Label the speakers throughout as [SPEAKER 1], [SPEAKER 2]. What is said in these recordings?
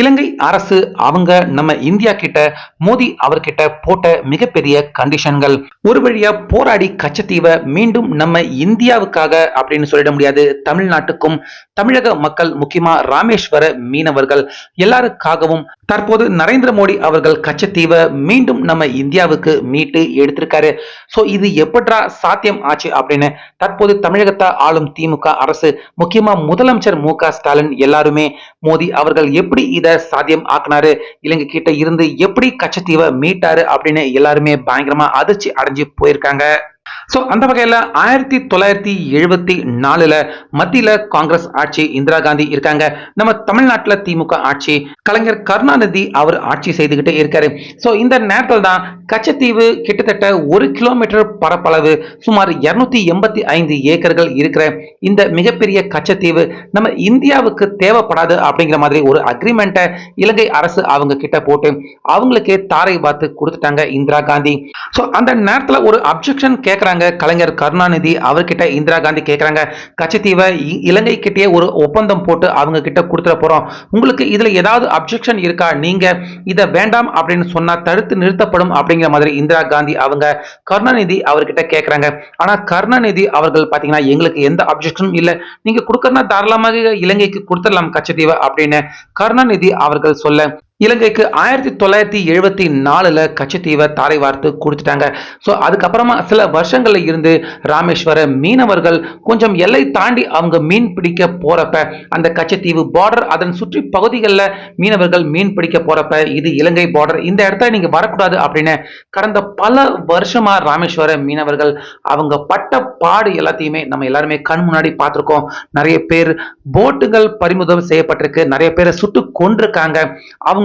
[SPEAKER 1] இலங்கை அரசு அவங்க நம்ம இந்தியா கிட்ட மோடி அவர்கிட்ட போட்ட மிகப்பெரிய கண்டிஷன்கள் ஒரு வழியா போராடி கச்சத்தீவை மீண்டும் நம்ம இந்தியாவுக்காக அப்படின்னு சொல்லிட முடியாது. தமிழ்நாட்டுக்கும் தமிழக மக்கள் முக்கியமா ராமேஸ்வர மீனவர்கள் எல்லாருக்காகவும் தற்போது நரேந்திர மோடி அவர்கள் கச்சத்தீவை மீண்டும் நம்ம இந்தியாவுக்கு மீட்டு எடுத்திருக்காரு. சோ இது எப்படா சாத்தியம் ஆச்சு அப்படின்னு தற்போது தமிழகத்தை ஆளும் திமுக அரசு முக்கியமா முதலமைச்சர் மு ஸ்டாலின் எல்லாருமே மோடி அவர்கள் எப்படி இதை சாத்தியம் ஆக்குனாரு? இலங்கை கிட்ட இருந்து எப்படி கச்சத்தீவை மீட்டாரு அப்படின்னு எல்லாருமே பயங்கரமா அதிர்ச்சி அடைஞ்சு போயிருக்காங்க. ஸோ அந்த வகையில ஆயிரத்தி தொள்ளாயிரத்தி எழுபத்தி நாலுல மத்தியில காங்கிரஸ் ஆட்சி இந்திரா காந்தி இருக்காங்க. நம்ம தமிழ்நாட்டுல திமுக ஆட்சி கலைஞர் கருணாநிதி அவர் ஆட்சி செய்துகிட்டே இருக்காரு. சோ இந்த நேரத்தில் தான் கச்சத்தீவு கிட்டத்தட்ட ஒரு கிலோமீட்டர் பரப்பளவு சுமார் இருநூத்தி எண்பத்தி ஐந்து ஏக்கர்கள் இருக்கிற இந்த மிகப்பெரிய கச்சத்தீவு நம்ம இந்தியாவுக்கு தேவைப்படாது அப்படிங்கிற மாதிரி ஒரு அக்ரிமெண்ட்டை இலங்கை அரசு அவங்க கிட்ட போட்டு அவங்களுக்கே தாரை பார்த்து கொடுத்துட்டாங்க இந்திரா காந்தி. சோ அந்த நேரத்துல ஒரு அப்செக்ஷன் கேட்கறாங்க கலைஞர் கருணாநிதி அவர்கிட்ட இந்திரா காந்தி கேட்கறாங்க கச்சத்தீவை இலங்கை கிட்டே ஒரு ஒப்பந்தம் போட்டு அவங்க கிட்ட கொடுத்துட போறோம். உங்களுக்கு இதுல ஏதாவது அப்செக்ஷன் இருக்கா? நீங்க இதை வேண்டாம் அப்படின்னு சொன்னா தடுத்து நிறுத்தப்படும் அப்படிங்கிற மாதிரி இந்திரா காந்தி அவங்க கருணாநிதி அவர்கிட்ட கேட்கறாங்க ஆனா கருணாநிதி அவர்கள் பாத்தீங்கன்னா எங்களுக்கு எந்த அப்செக்ஷனும் இல்லை. நீங்க கொடுக்கறனா தாராளமாக இலங்கைக்கு கொடுத்துடலாம் கச்சத்தீவை அப்படின்னு கருணாநிதி அவர்கள் சொல்ல இலங்கைக்கு ஆயிரத்தி தொள்ளாயிரத்தி எழுபத்தி நாலுல கச்சத்தீவை தாரை வார்த்து கொடுத்துட்டாங்க ஸோ அதுக்கப்புறமா சில வருஷங்கள்ல இருந்து ராமேஸ்வர மீனவர்கள் கொஞ்சம் எல்லை தாண்டி அவங்க மீன் பிடிக்க போறப்ப அந்த கச்சத்தீவு பார்டர் அதன் சுற்றி பகுதிகளில் மீனவர்கள் மீன் பிடிக்க போறப்ப இது இலங்கை பார்டர் இந்த இடத்த நீங்க வரக்கூடாது அப்படின்னு கடந்த பல வருஷமா ராமேஸ்வர மீனவர்கள் அவங்க பட்ட பாடு எல்லாத்தையுமே நம்ம எல்லாருமே கண் முன்னாடி பார்த்துருக்கோம். நிறைய பேர் போட்டுகள் பறிமுதல் செய்யப்பட்டிருக்கு. நிறைய பேரை சுட்டு கொண்டிருக்காங்க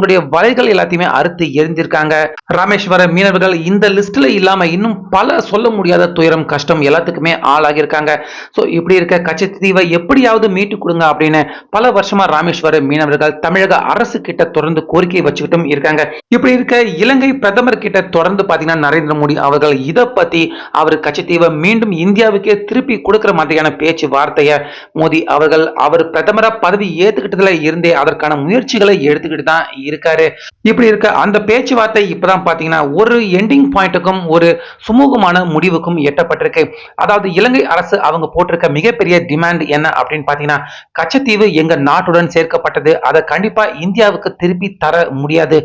[SPEAKER 1] அவங்களுடைய வலைகள் எல்லாத்தையுமே அறுத்து எரிஞ்சிருக்காங்க ராமேஸ்வர மீனவர்கள் இந்த லிஸ்ட்ல இல்லாம இன்னும் பல சொல்ல முடியாத துயரம் கஷ்டம் எல்லாத்துக்குமே ஆளாகியிருக்காங்க. ஸோ இப்படி இருக்க கச்சத்தீவை எப்படியாவது மீட்டு கொடுங்க அப்படின்னு பல வருஷமா ராமேஸ்வர மீனவர்கள் தமிழக அரசு கிட்ட தொடர்ந்து கோரிக்கை வச்சுக்கிட்டும் இருக்காங்க. இப்படி இருக்க இலங்கை பிரதமர் கிட்ட தொடர்ந்து பாத்தீங்கன்னா நரேந்திர மோடி அவர்கள் இதை பத்தி அவர் கச்சத்தீவை மீண்டும் இந்தியாவுக்கே திருப்பி கொடுக்கிற மாதிரியான பேச்சு வார்த்தையை மோடி அவர்கள் அவர் பிரதமரா பதவி ஏத்துக்கிட்டதுல இருந்தே அதற்கான முயற்சிகளை எடுத்துக்கிட்டு தான் இருக்காரு. இப்படி இருக்க அந்த பேச்சுவார்த்தை இப்பதான் பாத்தீங்கன்னா ஒரு எண்டிங் பாயிண்ட்டுக்கும் ஒரு சுமூகமான முடிவுக்கும் எட்டப்பட்டிருக்கு. அதாவது இலங்கை அரசு அவங்க போட்டிருக்க மிகப்பெரிய டிமாண்ட் என்ன அப்படின்னு பாத்தீங்கன்னா கச்சத்தீவு எங்க நாட்டுடன் சேர்க்கப்பட்டது. அதை கண்டிப்பா இந்தியாவுக்கு திருப்பி தர முடியாது.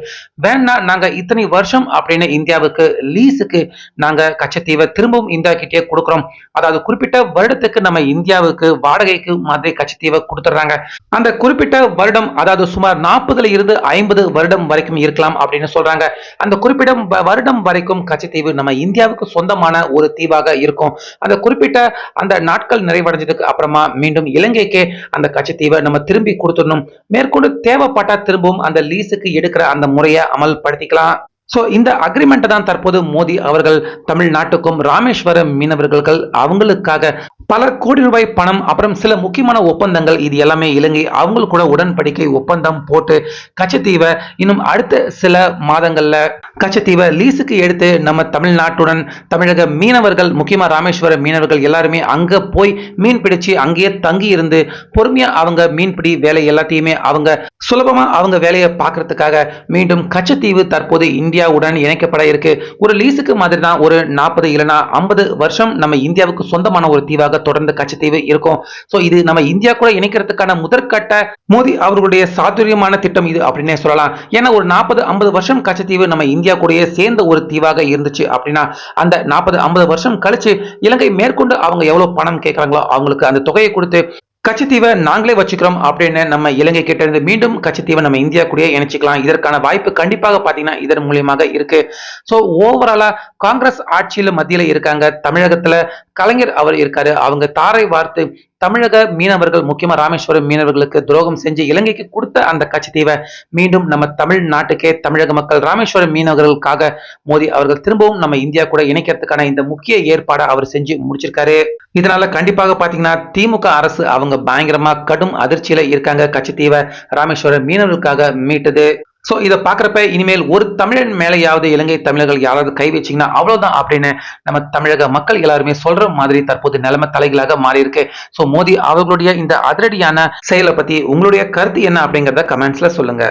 [SPEAKER 1] வேணா நாங்க இத்தனை வருஷம் அப்படின்னு இந்தியாவுக்கு லீஸுக்கு நாங்க கச்சத்தீவை திரும்பவும் இந்தியா கிட்டே கொடுக்குறோம். அதாவது குறிப்பிட்ட வருடத்துக்கு நம்ம இந்தியாவுக்கு வாடகைக்கு மாதிரி கச்சத்தீவை கொடுத்துட்றாங்க. அந்த குறிப்பிட்ட வருடம் அதாவது சுமார் நாற்பதுல இருந்து ஐம்பது வருடம் வரைக்கும் இருக்கலாம் அப்படின்னு சொல்றாங்க. அந்த குறிப்பிட்ட வருடம் வரைக்கும் கச்சத்தீவு நம்ம இந்தியாவுக்கு சொந்தமான ஒரு தீவாக இருக்கும். அந்த குறிப்பிட்ட அந்த நாட்கள் நிறைவடைஞ்சதுக்கு அப்புறமா மீண்டும் இலங்கைக்கே அந்த கச்சத்தீவை நம்ம திரும்பி கொடுத்துடணும். மேற்கொண்டு தேவைப்பட்டா திரும்பவும் அந்த லீஸுக்கு எடுக்கிற அந்த முறையை அமல்படுத்திக்கலாம். ஸோ இந்த அக்ரிமெண்ட் தான் தற்போது மோடி அவர்கள் தமிழ்நாட்டுக்கும் ராமேஸ்வர மீனவர்கள் அவங்களுக்காக பல கோடி ரூபாய் பணம் அப்புறம் சில முக்கியமான ஒப்பந்தங்கள் இது எல்லாமே இலங்கை அவங்களுக்கு கூட உடன்படிக்கை ஒப்பந்தம் போட்டு கச்சத்தீவை இன்னும் அடுத்த சில மாதங்கள்ல கச்சத்தீவை லீஸுக்கு எடுத்து நம்ம தமிழ்நாட்டுடன் தமிழக மீனவர்கள் முக்கியமா ராமேஸ்வர மீனவர்கள் எல்லாருமே அங்க போய் மீன் பிடிச்சு அங்கேயே தங்கி இருந்து பொறுமையா அவங்க மீன்பிடி வேலை எல்லாத்தையுமே அவங்க சுலபமா அவங்க வேலையை பார்க்கறதுக்காக மீண்டும் கச்சத்தீவு தற்போது இந்தியாவுடன் இணைக்கப்பட இருக்கு. ஒரு லீஸுக்கு மாதிரி தான் ஒரு நாற்பது இல்லைன்னா ஐம்பது வருஷம் நம்ம இந்தியாவுக்கு சொந்தமான ஒரு தீவாக தொடர்ந்து கச்சத்தீவு இருக்கும். சோ இது நம்ம இந்தியா கூட இணைக்கிறதுக்கான முதற்கட்ட மோடி அவர்களுடைய சாதுரியமான திட்டம் இது அப்படின்னே சொல்லலாம். ஏன்னா ஒரு நாற்பது ஐம்பது வருஷம் கச்சத்தீவு நம்ம இந்தியா கூடயே சேர்ந்த ஒரு தீவாக இருந்துச்சு அப்படின்னா அந்த நாற்பது ஐம்பது வருஷம் கழிச்சு இலங்கை மேற்கொண்டு அவங்க எவ்வளவு பணம் கேட்கறாங்களோ அவங்களுக்கு அந்த தொகையை கொடுத்து கச்சத்தீவை நாங்களே வச்சுக்கிறோம் அப்படின்னு நம்ம இலங்கை கிட்ட இருந்து மீண்டும் கச்சத்தீவை நம்ம இந்தியா கூட இணைச்சிக்கலாம். இதற்கான வாய்ப்பு கண்டிப்பாக பாத்தீங்கன்னா இதன் மூலியமாக இருக்கு. சோ ஓவராலா காங்கிரஸ் ஆட்சியில மத்தியில இருக்காங்க. தமிழகத்துல கலைஞர் அவர் இருக்காரு. அவங்க தாரை வார்த்து தமிழக மீனவர்கள் முக்கியமா ராமேஸ்வரம் மீனவர்களுக்கு துரோகம் செஞ்சு இலங்கைக்கு கொடுத்த அந்த கச்சத்தீவை மீண்டும் நம்ம தமிழ்நாட்டுக்கே தமிழக மக்கள் ராமேஸ்வரம் மீனவர்களுக்காக மோடி அவர்கள் திரும்பவும் நம்ம இந்தியா கூட இணைக்கிறதுக்கான இந்த முக்கிய ஏற்பாடை அவர் செஞ்சு முடிச்சிருக்காரு. இதனால கண்டிப்பாக பாத்தீங்கன்னா திமுக அரசு அவங்க பயங்கரமா கடும் அதிர்ச்சியில இருக்காங்க. கச்சத்தீவை ராமேஸ்வரம் மீனவர்களுக்காக மீட்டது. சோ இதை பாக்குறப்ப இனிமேல் ஒரு தமிழன் மேலேயாவது இலங்கை தமிழர்கள் யாராவது கை வச்சிங்கன்னா அவ்வளவுதான் அப்படின்னு நம்ம தமிழக மக்கள் எல்லாருமே சொல்ற மாதிரி தற்போது நிலைமை தலைகளாக மாறி இருக்கு சோ மோடி அவர்களுடைய இந்த அதிரடியான செயலை பத்தி உங்களுடைய கருத்து என்ன அப்படிங்கறத கமெண்ட்ஸ்ல சொல்லுங்க.